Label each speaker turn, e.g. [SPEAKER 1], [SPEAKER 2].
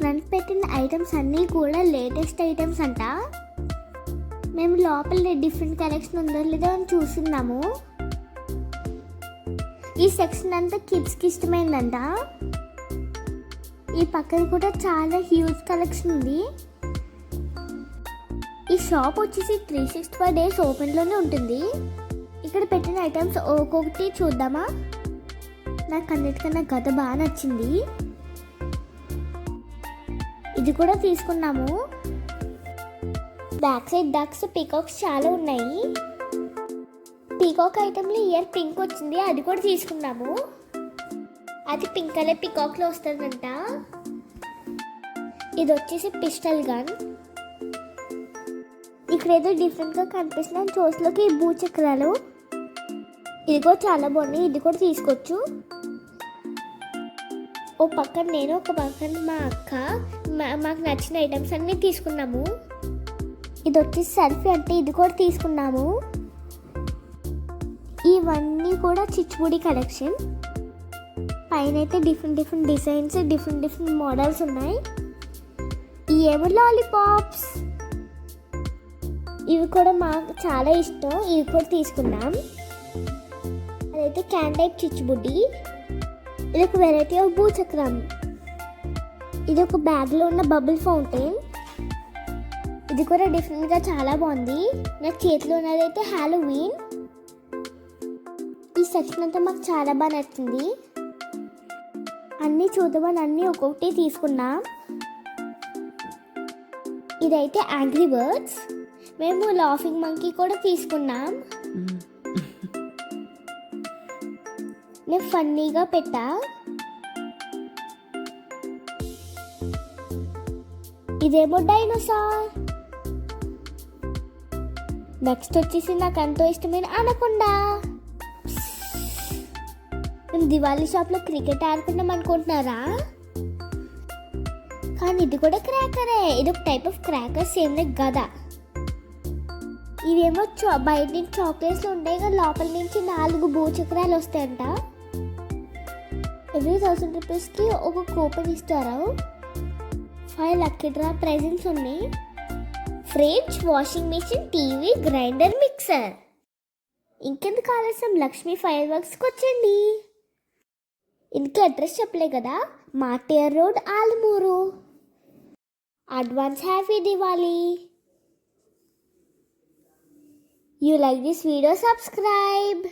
[SPEAKER 1] Friends front పెట్టిన items అన్నీ కూడా లేటెస్ట్ ఐటమ్స్ అంట. మేము లోపల డిఫరెంట్ కలెక్షన్ ఉందో లేదో అని చూస్తున్నాము. ఈ సెక్షన్ అంతా కిడ్స్కి ఇష్టమైందంట. ఈ పక్కన కూడా చాలా హ్యూజ్ కలెక్షన్ ఉంది. ఈ షాప్ వచ్చేసి త్రీ సిక్స్టీ ఫైవ్ డేస్ ఓపెన్లోనే ఉంటుంది. ఇక్కడ పెట్టిన ఐటమ్స్ ఒక్కొక్కటి చూద్దామా? నాకు అన్నిటికన్నా గత బాగా నచ్చింది. ఇది కూడా తీసుకున్నాము. బ్యాక్ సైడ్ డక్స్ పీకాక్స్ చాలా ఉన్నాయి. పీకాక్ ఐటెంలో ఇయర్ పింక్ వచ్చింది అది కూడా తీసుకున్నాము. అది పింక్ కలర్ పీకాక్లో వస్తుందంట. ఇది వచ్చేసి పిస్టల్ గన్ ఇక్కడ ఏదో డిఫరెంట్గా కనిపిస్తున్నాయి చూసలోకి ఈ భూచక్రాలు. ఇది కూడా చాలా బాగున్నాయి ఇది కూడా తీసుకోవచ్చు. ఓ పక్కన నేను ఒక పక్కన మా అక్క మా- మాకు నచ్చిన ఐటమ్స్ అన్నీ తీసుకున్నాము. ఇది వచ్చి సెల్ఫీ అంటే ఇది కూడా తీసుకున్నాము. ఇవన్నీ కూడా చిచ్చుబుడి కలెక్షన్ పైన అయితే different different designs different different models ఉన్నాయి. ఏమో లాలీపాప్స్ ఇవి కూడా మాకు చాలా ఇష్టం. ఇవి కూడా తీసుకున్నాం. అదైతే క్యాన్ టైప్ చిచ్చుబుడ్డి. ఇది ఒక వెరైటీ ఆఫ్ భూచక్రం. ఇది ఒక బ్యాగ్లో ఉన్న బబుల్ ఫౌంటైన్ ఇది కూడా డిఫరెంట్గా చాలా బాగుంది. నా చేతిలో ఉన్నదైతే హ్యాలోవీన్ ఈ సెక్షన్ అంతా మాకు చాలా బాగా నచ్చింది. అన్నీ చూద్దామని అన్నీ ఒక్కొక్కటి తీసుకున్నాం. ఇదైతే యాంగ్రీ బర్డ్స్ మేము లాఫింగ్ మంకీ కూడా తీసుకున్నాం. నేను ఫన్నీగా పెట్టా? ఇదేమో డైనోసార్. నెక్స్ట్ వచ్చేసి నాకు ఎంతో ఇష్టమైన అనకుండా మేము దివాళీ షాప్లో క్రికెట్ ఆడుకుందాం అనుకుంటున్నారా? కానీ ఇది కూడా క్రాకరే. ఇది ఒక type of cracker same like గదా. ఇవేమో చా బయట నుంచి చాక్లెట్స్ ఉంటాయి కదా లోపల నుంచి నాలుగు భూచక్రాలు వస్తాయంట. ఎవ్రీ థౌసండ్ రూపీస్కి ఒక కూపన్ ఇస్తారు? ఫైవ్ లక్కీ డ్రా ప్రెజెంట్స్ ఉన్నాయి. Fridge washing machine TV grinder mixer. ఇంకెందుకు ఆలస్యం? లక్ష్మీ ఫైర్ వర్క్స్కి వచ్చండి ఇంకా అడ్రస్ చెప్పలే కదా? Martyr road Alamuru. Advance happy Diwali you like this video? Subscribe.